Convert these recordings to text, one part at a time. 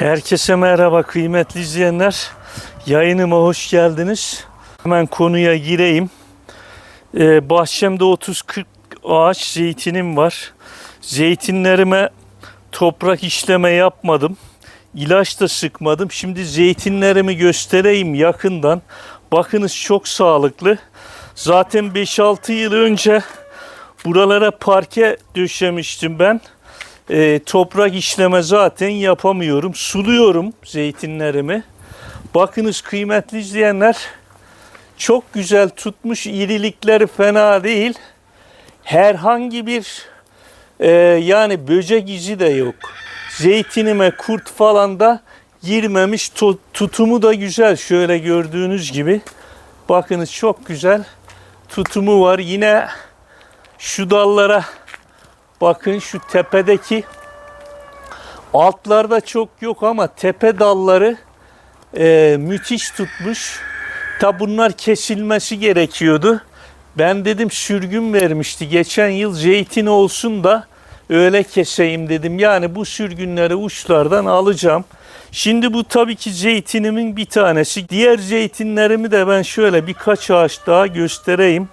Herkese merhaba kıymetli izleyenler. Yayınıma hoş geldiniz. Hemen konuya gireyim. Ee, bahçemde 30-40 ağaç zeytinim var. Zeytinlerime toprak işleme yapmadım. İlaç da sıkmadım. Şimdi zeytinlerimi göstereyim yakından. Bakınız çok sağlıklı. Zaten 5-6 yıl önce buralara parke döşemiştim ben. E, toprak işleme zaten yapamıyorum. Suluyorum zeytinlerimi. Bakınız kıymetli izleyenler çok güzel tutmuş irilikleri fena değil. Herhangi bir e, yani böcek izi de yok. Zeytinime kurt falan da girmemiş. Tu- tutumu da güzel şöyle gördüğünüz gibi. Bakınız çok güzel tutumu var. Yine şu dallara Bakın şu tepedeki altlarda çok yok ama tepe dalları e, müthiş tutmuş. Ta bunlar kesilmesi gerekiyordu. Ben dedim sürgün vermişti. Geçen yıl zeytin olsun da öyle keseyim dedim. Yani bu sürgünleri uçlardan alacağım. Şimdi bu tabii ki zeytinimin bir tanesi. Diğer zeytinlerimi de ben şöyle birkaç ağaç daha göstereyim.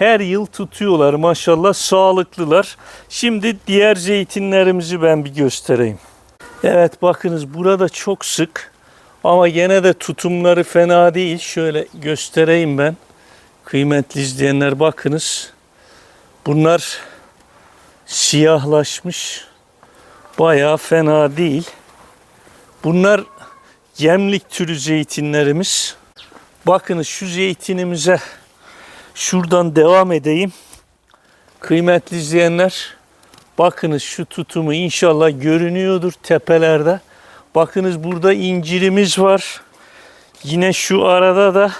Her yıl tutuyorlar maşallah sağlıklılar. Şimdi diğer zeytinlerimizi ben bir göstereyim. Evet bakınız burada çok sık ama gene de tutumları fena değil. Şöyle göstereyim ben. Kıymetli izleyenler bakınız. Bunlar siyahlaşmış. Bayağı fena değil. Bunlar gemlik türü zeytinlerimiz. Bakınız şu zeytinimize Şuradan devam edeyim. Kıymetli izleyenler, bakınız şu tutumu inşallah görünüyordur tepelerde. Bakınız burada incirimiz var. Yine şu arada da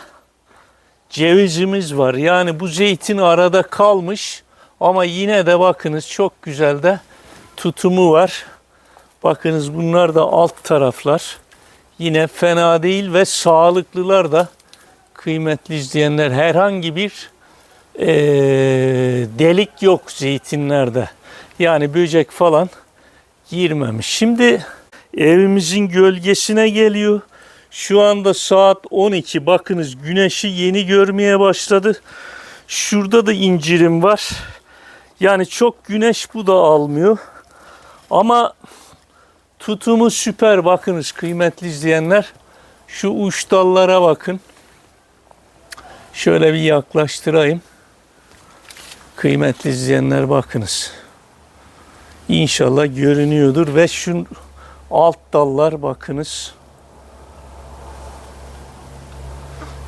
cevizimiz var. Yani bu zeytin arada kalmış ama yine de bakınız çok güzel de tutumu var. Bakınız bunlar da alt taraflar. Yine fena değil ve sağlıklılar da kıymetli izleyenler herhangi bir eee, delik yok zeytinlerde. Yani böcek falan girmemiş. Şimdi evimizin gölgesine geliyor. Şu anda saat 12. Bakınız güneşi yeni görmeye başladı. Şurada da incirim var. Yani çok güneş bu da almıyor. Ama tutumu süper. Bakınız kıymetli izleyenler. Şu uç dallara bakın. Şöyle bir yaklaştırayım. Kıymetli izleyenler bakınız. İnşallah görünüyordur ve şu alt dallar bakınız.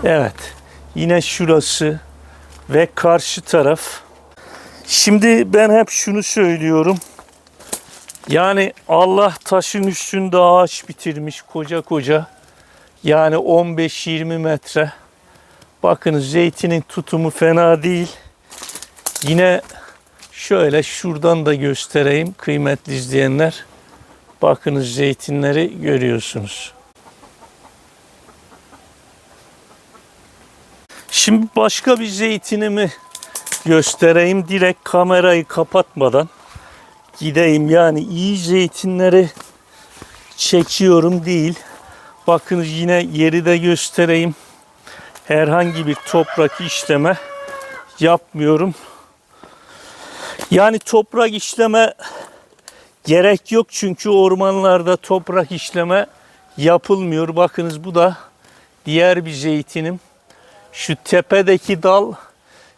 Evet. Yine şurası ve karşı taraf. Şimdi ben hep şunu söylüyorum. Yani Allah taşın üstünde ağaç bitirmiş koca koca. Yani 15-20 metre. Bakınız zeytinin tutumu fena değil. Yine şöyle şuradan da göstereyim kıymetli izleyenler. Bakınız zeytinleri görüyorsunuz. Şimdi başka bir zeytinimi göstereyim. Direkt kamerayı kapatmadan gideyim. Yani iyi zeytinleri çekiyorum değil. Bakınız yine yeri de göstereyim herhangi bir toprak işleme yapmıyorum. Yani toprak işleme gerek yok çünkü ormanlarda toprak işleme yapılmıyor. Bakınız bu da diğer bir zeytinim. Şu tepedeki dal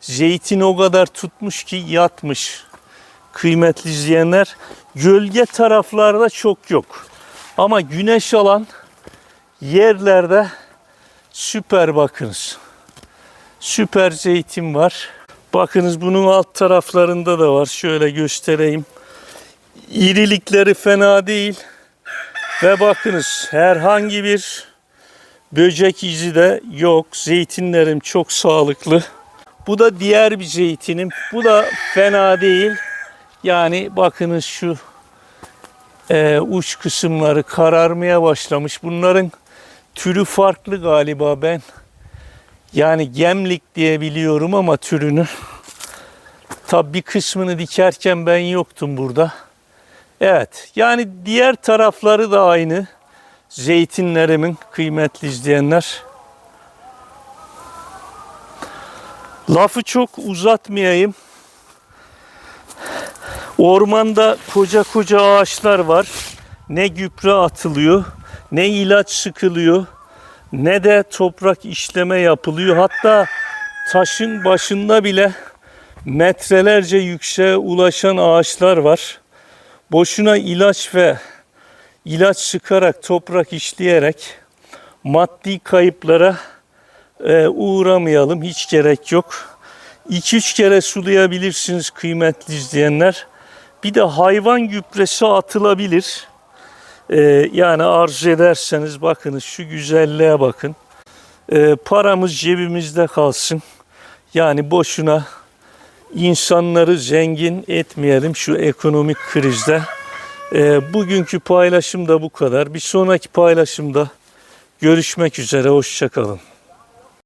zeytin o kadar tutmuş ki yatmış. Kıymetli izleyenler gölge taraflarda çok yok. Ama güneş alan yerlerde Süper bakınız. Süper zeytin var. Bakınız bunun alt taraflarında da var. Şöyle göstereyim. İrilikleri fena değil. Ve bakınız herhangi bir böcek izi de yok. Zeytinlerim çok sağlıklı. Bu da diğer bir zeytinim. Bu da fena değil. Yani bakınız şu e, uç kısımları kararmaya başlamış. Bunların türü farklı galiba ben. Yani gemlik diye biliyorum ama türünü. Tabi bir kısmını dikerken ben yoktum burada. Evet yani diğer tarafları da aynı. zeytinlerimin kıymetli izleyenler. Lafı çok uzatmayayım. Ormanda koca koca ağaçlar var. Ne gübre atılıyor, ne ilaç sıkılıyor, ne de toprak işleme yapılıyor. Hatta taşın başında bile metrelerce yükseğe ulaşan ağaçlar var. Boşuna ilaç ve ilaç sıkarak, toprak işleyerek maddi kayıplara e, uğramayalım. Hiç gerek yok. 2-3 kere sulayabilirsiniz kıymetli izleyenler. Bir de hayvan gübresi atılabilir. E, yani arzu ederseniz bakınız şu güzelliğe bakın. E, paramız cebimizde kalsın. Yani boşuna insanları zengin etmeyelim şu ekonomik krizde. E, bugünkü paylaşım da bu kadar. Bir sonraki paylaşımda görüşmek üzere. Hoşçakalın.